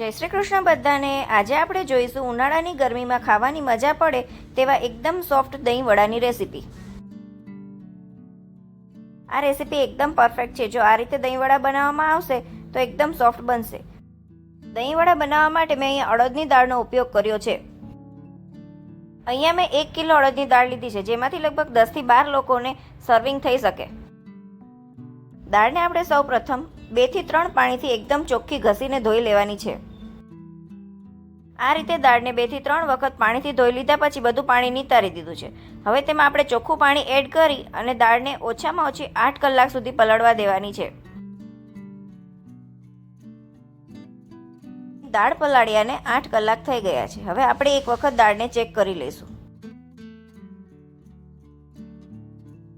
જય શ્રી કૃષ્ણ બધાને. આજે આપણે જોઈશું ઉનાળાની ગરમીમાં ખાવાની મજા પડે તેવા એકદમ સોફ્ટ દહીં વડાની રેસીપી. આ રેસીપી એકદમ પરફેક્ટ છે. જો આ રીતે દહીં વડા બનાવવામાં આવશે તો એકદમ સોફ્ટ બનશે. દહીં વડા બનાવવા માટે મેં અહીંયા અડદની દાળનો ઉપયોગ કર્યો છે. અહીંયા મેં એક કિલો અડદની દાળ લીધી છે, જેમાંથી લગભગ દસથી બાર લોકોને સર્વિંગ થઈ શકે. દાળને આપણે સૌ પ્રથમ બેથી ત્રણ પાણીથી એકદમ ચોખ્ખી ઘસીને ધોઈ લેવાની છે. આ રીતે દાળને બેથી ત્રણ વખત પાણીથી ધોઈ લીધા પછી બધું પાણી નિતારી દીધું છે. હવે તેમાં આપણે ચોખ્ખું પાણી એડ કરી અને દાળને ઓછામાં ઓછી આઠ કલાક સુધી પલળવા દેવાની છે. દાળ પલાળ્યાને આઠ કલાક થઈ ગયા છે. હવે આપણે એક વખત દાળને ચેક કરી લઈશું.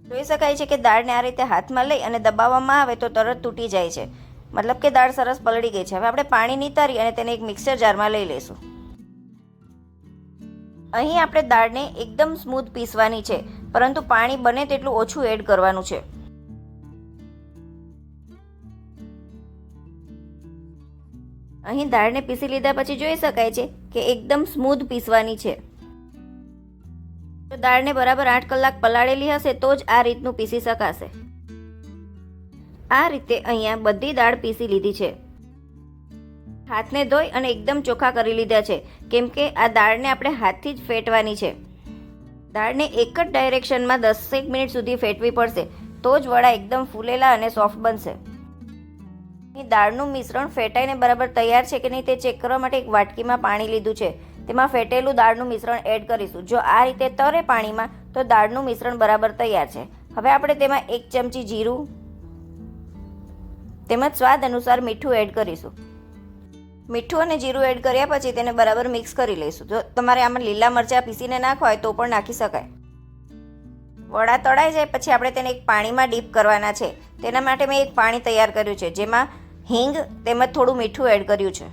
જોઈ શકાય છે કે દાળને આ રીતે હાથમાં લઈ અને દબાવવામાં આવે તો તરત તૂટી જાય છે. મતલબ કે દાળ સરસ પલળી ગઈ છે. હવે આપણે પાણી નીતારી અને તેને એક મિક્સર જારમાં લઈ લઈશું. અહીં આપણે દાળને એકદમ સ્મૂથ પીસવાની છે, પરંતુ પાણી બને તેટલું ઓછું એડ કરવાનું છે. અહીં દાળને પીસી લીધા પછી જોઈ શકાય છે કે એકદમ સ્મૂથ પીસવાની છે. દાળને બરાબર આઠ કલાક પલાળેલી હશે તો જ આ રીતનું પીસી શકાશે. આ રીતે અહીંયા બધી દાળ પીસી લીધી છે. હાથને ધોઈ અને એકદમ ચોખ્ખા કરી લીધા છે, કેમ કે આ દાળને આપણે હાથથી જ ફેટવાની છે. દાળને એક જ ડાયરેક્શનમાં દસેક મિનિટ સુધી ફેટવી પડશે, તો જ વડા એકદમ ફૂલેલા અને સોફ્ટ બનશે. દાળનું મિશ્રણ ફેટાઈને બરાબર તૈયાર છે કે નહીં તે ચેક કરવા માટે એક વાટકીમાં પાણી લીધું છે. તેમાં ફેટેલું દાળનું મિશ્રણ એડ કરીશું. જો આ રીતે તરે પાણીમાં, તો દાળનું મિશ્રણ બરાબર તૈયાર છે. હવે આપણે તેમાં એક ચમચી જીરું તેમજ સ્વાદ અનુસાર મીઠું એડ કરીશું. મીઠું અને જીરું એડ કર્યા પછી તેને બરાબર મિક્સ કરી લઈશું. જો તમારે આમાં લીલા મરચાં પીસીને નાખવા હોય તો પણ નાખી શકાય. વડા તળાઈ જાય પછી આપણે તેને એક પાણીમાં ડીપ કરવાના છે. તેના માટે મેં એક પાણી તૈયાર કર્યું છે, જેમાં હિંગ તેમજ થોડું મીઠું એડ કર્યું છે.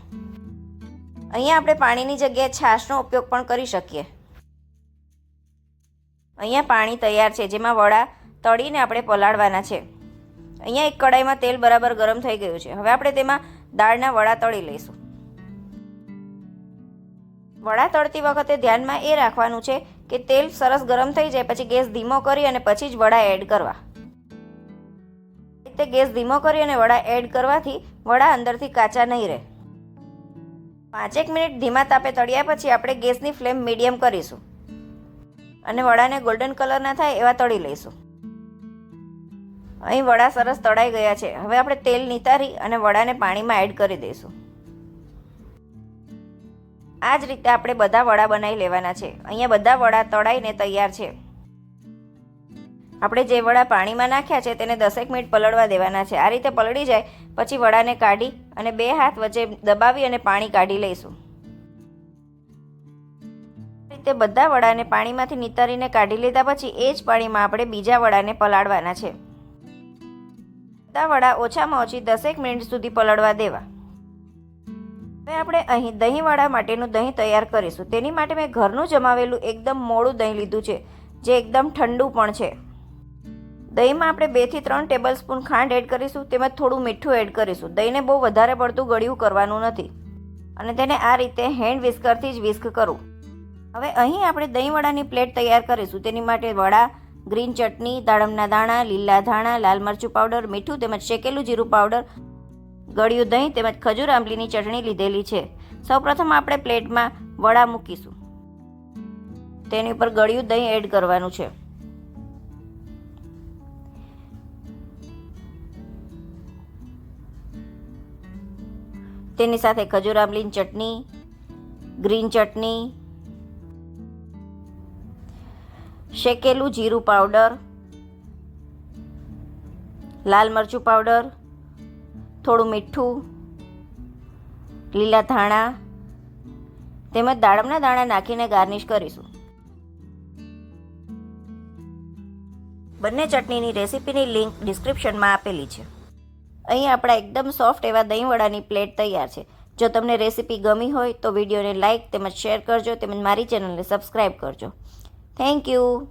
અહીંયા આપણે પાણીની જગ્યાએ છાશનો ઉપયોગ પણ કરી શકીએ. અહીંયા પાણી તૈયાર છે, જેમાં વડા તળીને આપણે પલાળવાના છે. અહીંયા એક કડાઈમાં તેલ બરાબર ગરમ થઈ ગયું છે. હવે આપણે તેમાં દાળના વડા તળી લઈશું. વડા તળતી વખતે ધ્યાનમાં એ રાખવાનું છે કે તેલ સરસ ગરમ થઈ જાય, પછી ગેસ ધીમો કરી અને પછી જ વડા એડ કરવા. રીતે ગેસ ધીમો કરી અને વડા એડ કરવાથી વડા અંદરથી કાચા નહીં રહે. પાંચેક મિનિટ ધીમા તાપે તળ્યા પછી આપણે ગેસની ફ્લેમ મીડિયમ કરીશું. અને વડાને ગોલ્ડન કલરના થાય એવા તળી લઈશું. અહીં વડા સરસ તળાઈ ગયા છે. હવે આપણે તેલ નિતારી અને વડાને પાણીમાં એડ કરી દઈશું. આ જ રીતે આપણે બધા વડા બનાવી લેવાના છે. અહીંયા બધા વડા તળાઈને તૈયાર છે. આપણે જે વડા પાણીમાં નાખ્યા છે તેને દસેક મિનિટ પલળવા દેવાના છે. આ રીતે પલળી જાય, પછી વડાને કાઢી અને બે હાથ વચ્ચે દબાવી અને પાણી કાઢી લઈશું. રીતે બધા વડાને પાણીમાંથી નિતારીને કાઢી લીધા પછી એ જ પાણીમાં આપણે બીજા વડાને પલાળવાના છે. બધા વડા ઓછામાં ઓછી દસેક મિનિટ સુધી પલળવા દેવા. હવે આપણે અહીં દહીંવાળા માટેનું દહીં તૈયાર કરીશું. તેની માટે મેં ઘરનું જમાવેલું એકદમ મોડું દહીં લીધું છે, જે એકદમ ઠંડુ પણ છે. દહીંમાં આપણે બેથી ત્રણ ટેબલ સ્પૂન ખાંડ એડ કરીશું તેમજ થોડું મીઠું એડ કરીશું. દહીંને બહુ વધારે પડતું ગળ્યું કરવાનું નથી. અને તેને આ રીતે હેન્ડ વિસ્કરથી જ વિસ્ક કરવું હવે અહીં આપણે દહીંવડાની પ્લેટ તૈયાર કરીશું. તેની માટે વડા ગ્રીન ચટણી, દાડમના દાણા, લીલા ધાણા, લાલ મરચું પાવડર, મીઠું તેમજ શેકેલું જીરું પાવડર, ગળ્યું દહીં તેમજ ખજૂર આંબલીની ચટણી લીધેલી છે. સૌપ્રથમ આપણે પ્લેટમાં વડા મૂકીશું. તેની ઉપર ગળ્યું દહીં એડ કરવાનું છે. તેની સાથે ખજૂર આંબલીની ચટણી, ગ્રીન ચટણી શેકેલું જીરું પાવડર, લાલ મરચું પાવડર, થોડું મીઠું, લીલા ધાણા, તેમજ દાડમના દાણા નાખીને ગાર્નિશ કરીશું. બંને ચટણીની રેસીપીની લિંક ડિસ્ક્રિપ્શનમાં આપેલી છે. અહીં આપણા એકદમ સોફ્ટ એવા દહીંવડાની પ્લેટ તૈયાર છે. જો તમને રેસીપી ગમી હોય તો વિડીયોને લાઇક તેમજ શેર કરજો તેમજ મારી ચેનલને સબસ્ક્રાઈબ કરજો. Thank you